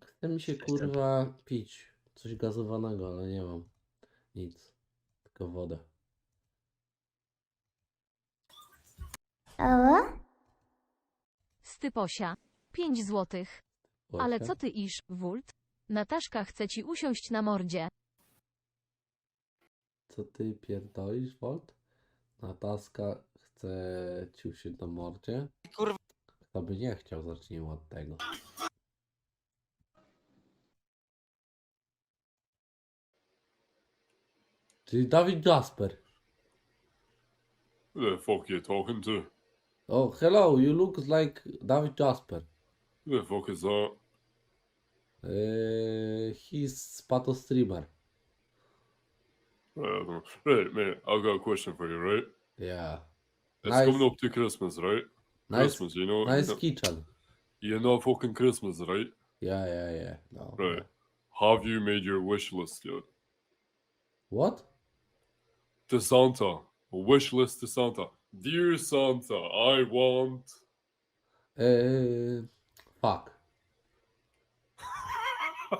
Chce mi się kurwa pić coś gazowanego, ale nie mam nic. Tylko wodę. O? Styposia. 5 złotych. Ale co ty isz, Wult? Nataszka chce ci usiąść na mordzie. Co ty pierdolisz, Volt? Nataska chce ciu się na mordzie? Kurwa. Kto by nie chciał, zacznijmy od tego. Czyli Dawid Jasper. Who the fuck you talking to? Oh, hello, you look like Dawid Jasper. Who the fuck is that? Uh, he's Pato streamer. I know. Right, mate, I've got a question for you, right? Yeah. It's Nice. coming up to Christmas, right? Nice, Christmas, you know? nice you know, kitchen. you know fucking Christmas, right? Yeah, yeah, yeah. No. Right. Have you made your wish list yet? What? To Santa. A wish list to Santa. Dear Santa, I want. Uh, fuck.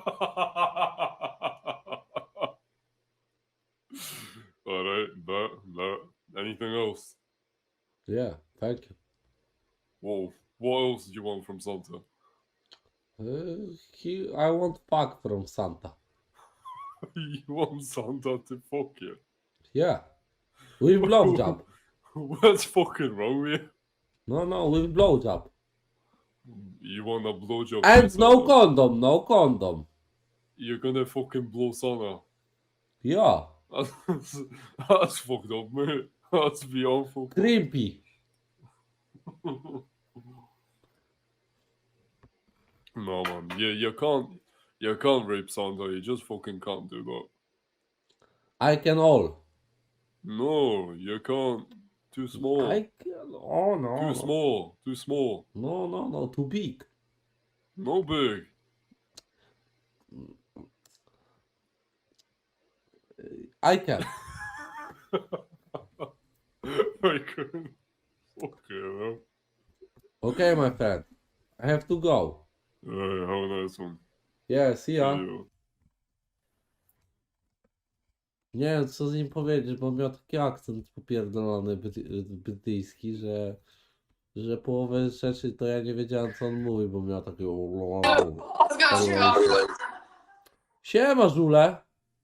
Alright, that, that. Anything else? Yeah, thank you. Whoa. What else do you want from Santa? Uh, he, I want fuck from Santa. you want Santa to fuck you? Yeah. With blowjob. What's fucking wrong with you? No, no, with blowjob. You want a blowjob? And no Santa? condom, no condom. You're gonna fucking blow Santa. Yeah. That's, that's fucked up, mate. That's beyond fucked up. Creepy. No man, you you can't you can't rape Santa. You just fucking can't do that. I can all. No, you can't. Too small. I can. Oh, no. Too small. Too small. No, no, no, too big. No big. I can. I couldn't. Okay, my friend. I have to go. Alright, have a nice one. Yeah, see ya. See you. Nie wiem, co z nim powiedzieć, bo miał taki akcent popierdolony bryty- brytyjski, że, że połowę rzeczy to ja nie wiedziałem, co on mówi, bo miał takiego... Siema, żule!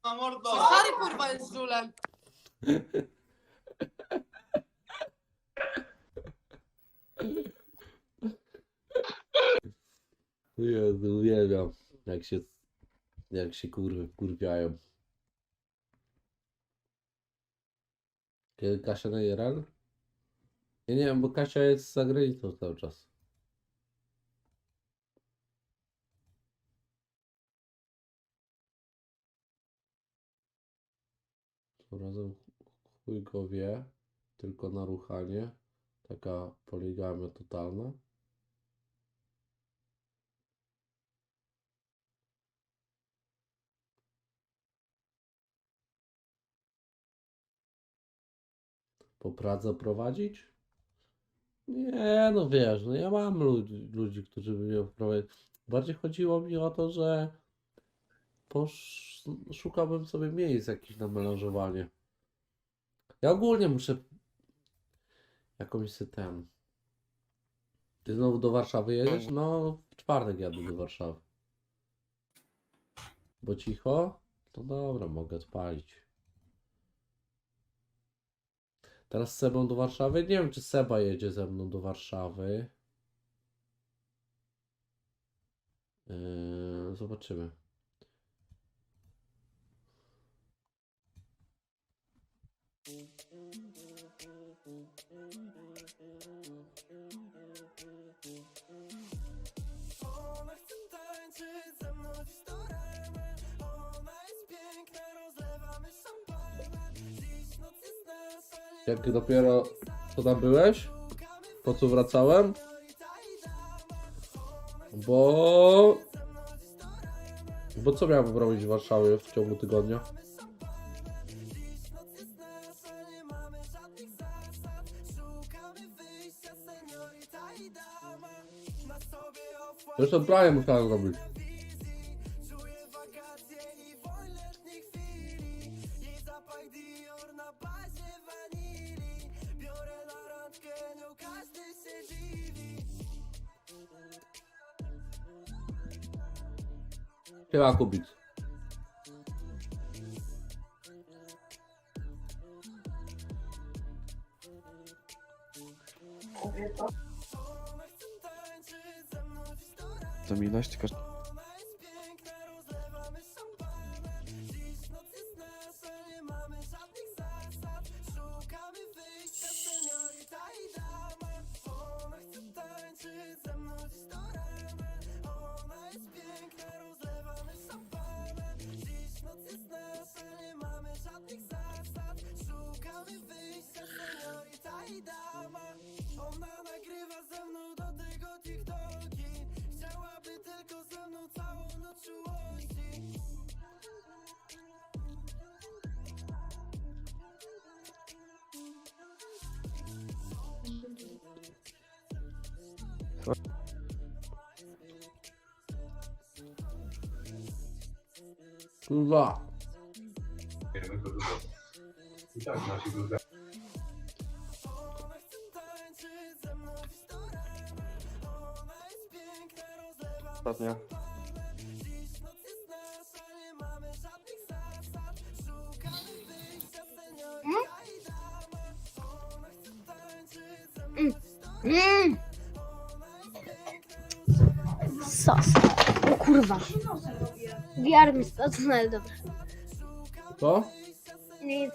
No mordo. Stary kurwa jest żulem. Jezu, uwielbiam, jak się, jak się kurwy kurwiają. Kiedy Kasia na nie wiem, bo Kasia jest za granicą cały czas. Razem chuj go wie, tylko na ruchanie. Taka poligamia totalna. Po Pradze prowadzić? Nie, no wiesz, no ja mam ludzi, ludzi którzy by mnie prowadzić. Bardziej chodziło mi o to, że posz... szukałbym sobie miejsc jakichś na melanżowanie. Ja ogólnie muszę jakąś system. Ty znowu do Warszawy jedziesz? No, w czwartek jadę do Warszawy. Bo cicho? To dobra, mogę odpalić. Teraz z Sebą do Warszawy? Nie wiem, czy Seba jedzie ze mną do Warszawy. Yy, zobaczymy. Ona chce tańczyć ze mną dziś do rana Ona jest piękna, rozlewamy Jak dopiero co tam byłeś? Po co wracałem? Bo... Bo co miałem robić w Warszawie w ciągu tygodnia? Zresztą prawie musiałem zrobić. Nią każdy się dziwi Chyba kupić. Ona chce tańczyć i tańczyć ze mną dziś do Mm. Kurwa. VR mi spadł, no ale dobra. Co? Nic.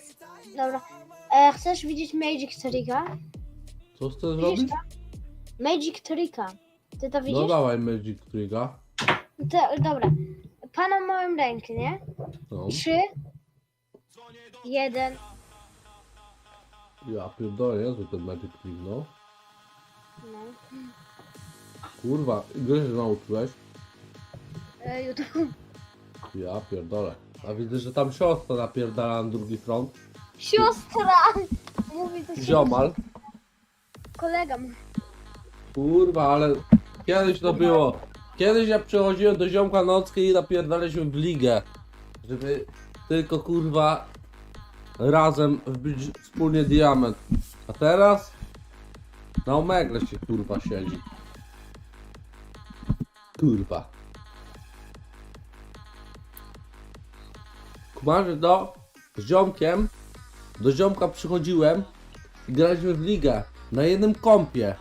Dobra. E, chcesz widzieć Magic Tricka? Co chcesz zrobić? to? Magic Tricka. Ty to No widzisz? dawaj Magic Trigga. To, dobra. Pana małym rękę, nie? No. Trzy. Jeden. Ja pierdolę, Jezu, ten Magic Trick, no. No. Kurwa, gry się nauczyłeś? E, YouTube. Ja pierdolę. A widzę, że tam siostra napierdala na drugi front. Siostra! Mówi to się. Ziomal. Kolega mówi. Kurwa, ale kiedyś to było. Kiedyś ja przychodziłem do ziomka nocki i napierdaliśmy w ligę. Żeby tylko kurwa razem wbić wspólnie diament. A teraz na omegle się kurwa siedzi. Kurwa. Kumarzy do z ziomkiem do ziomka przychodziłem i graliśmy w ligę na jednym kompie.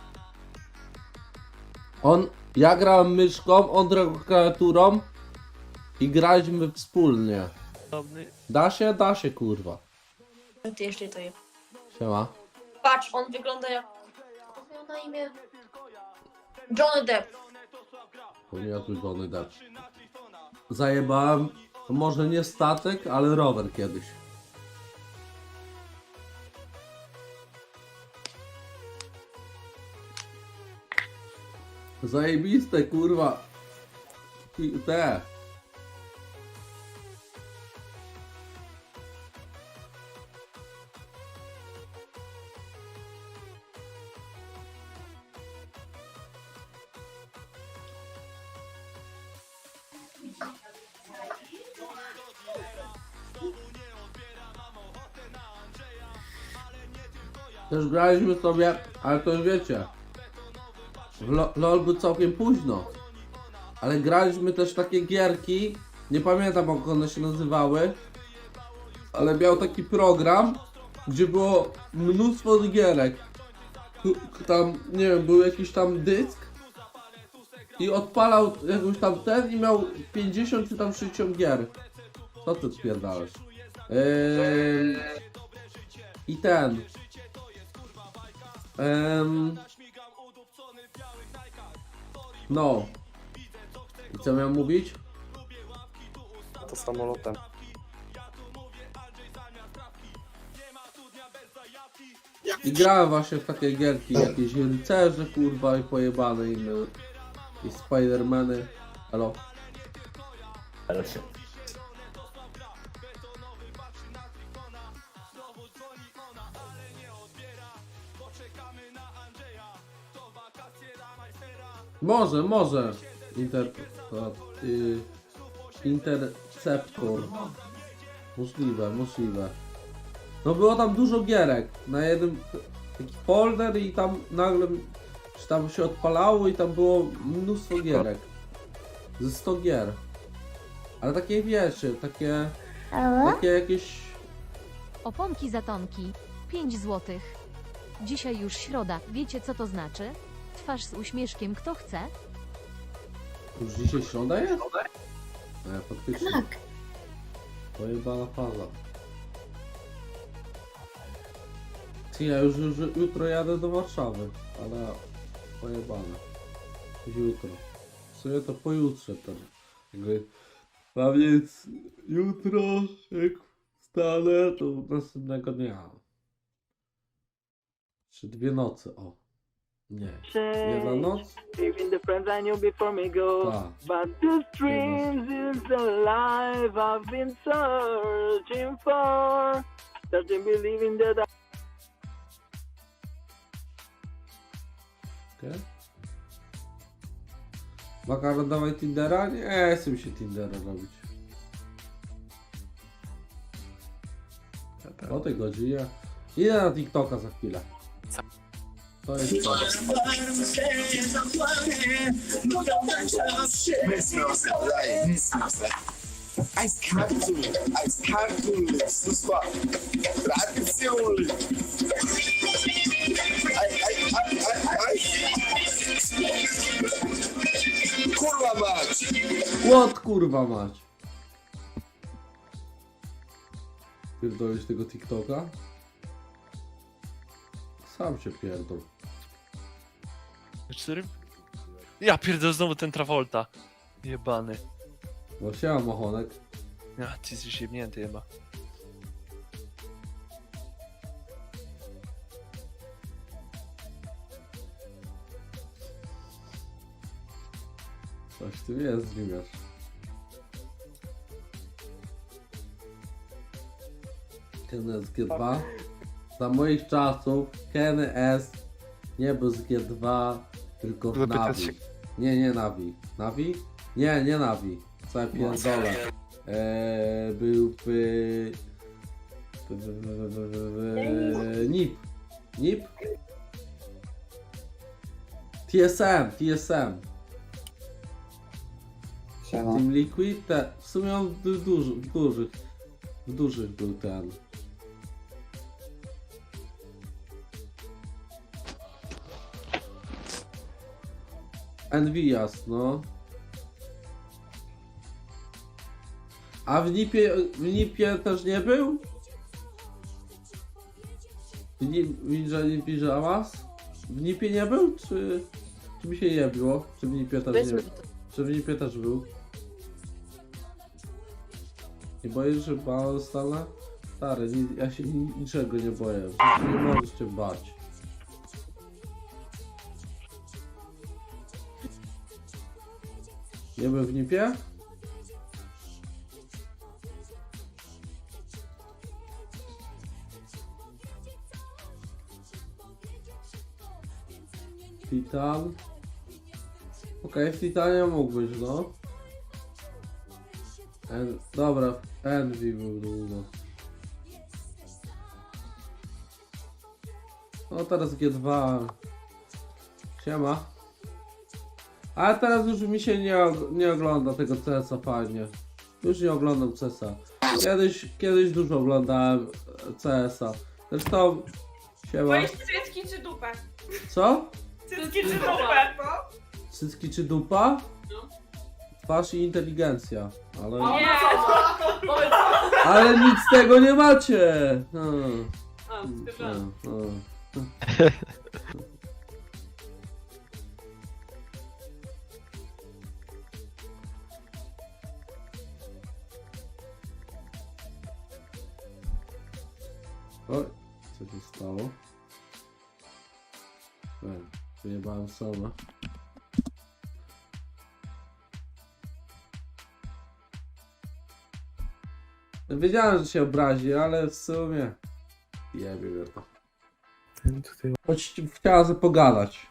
On, ja grałem myszką, on grał klawiaturą i graliśmy wspólnie. Da się? Da się, kurwa. Ty jeszcze to je. Siema. Patrz, on wygląda jak. Jak miał na imię? Johnny Depp. To nie jest Johnny Depp. Zajebałem, może nie statek, ale rower kiedyś. Zajebiste, kurwa. I Te. Też graliśmy sobie, ale to już wiecie. w Lo- LOL był całkiem późno. Ale graliśmy też takie gierki. Nie pamiętam jak one się nazywały. Ale miał taki program, gdzie było mnóstwo gierek. Tam, nie wiem, był jakiś tam dysk. I odpalał jakąś tam ten i miał 50 czy tam 60 gier. Co ty spierdalasz? Eee, I ten. Em, no. I co miałem mówić? To samolotem. I grałem właśnie w takie gierki, jakieś rycerze, kurwa, i pojebane inne. I Spidermany. Halo? Może, może. Inter... Y, Interceptor. Możliwe, możliwe. No było tam dużo gierek. Na jednym taki folder i tam nagle czy tam się odpalało i tam było mnóstwo gierek. Ze 100 gier. Ale takie wiecie, takie, takie jakieś... Oponki zatonki. 5 złotych. Dzisiaj już środa. Wiecie co to znaczy? Twarz z uśmieszkiem kto chce? Już dzisiaj środa jest? Nie, faktycznie. Tak. Pojebana faza. Ty, ja już, już jutro jadę do Warszawy, ale pojebane. Jutro. W sumie to pojutrze to. Jakby, a więc jutro, jak wstanę, to następnego dnia. Czy dwie noce, o. Nie. Noc? Even the friends I knew before me go. Tak. But this dreams is the life I've been searching for. Starting believing that I Okay. Makaron, dawaj Tindera? Nie, chcę mi się Tindera robić. O tej godzinie. Idę na TikToka za chwilę. To jest to. Ice Captain, Ice Captain, das war Tradition. Kurwa mać! Łot kurwa mać. Pierdolisz tego TikToka? Sam się pierdol. Cztery? Ja pierdolę znowu ten Travolta. Jebany. Bo siema mochonek. Ja, ty jesteś jebnięty chyba. Coś ty jest, Zimiarz. Ken S G2. Za moich czasów Ken S nie był z G2, tylko w Zapytać Navi. się- Nie, nie Navi. Navi? Nie, nie Navi. Co ja pierdolę. Eee, był w... w, w, w, w, w, w NIP. NIP? TSM, TSM. Team Liquid, te, w sumie on w, du- duży, w dużych, w dużych był ten. Envias, no. A w Nipie, w Nipie też nie był? W, Ni- w Ninja Nin Pyjamas? W Nipie nie był? Czy, czy mi się nie było? Czy w Nipie też nie był? Czy w Nipie też był? Nie boisz się bała stale? Stary, ni- ja się ni- niczego nie boję. Nie możesz się bać. Był w Nipie? Titan. Okej, w Titanie mógł być, no. En, dobra, Envy był długo. No teraz G2. Siema. Ale teraz już mi się nie, og- nie ogląda tego CS-a fajnie. Już nie oglądam CS-a. Kiedyś, kiedyś dużo oglądałem e, CS-a. Zresztą... Siema. cycki czy dupę? Co? Cycki czy dupę? Cycki czy dupa? Twarz i inteligencja. Ale... Nie! Ale nic z tego nie macie! Hmm. A, Hmm, Oj, co się stało? Ej, wyjebałem sama. Wiedziałem, że się obrazi, ale w sumie... Jebie mnie to. Tutaj Choć chciała pogadać.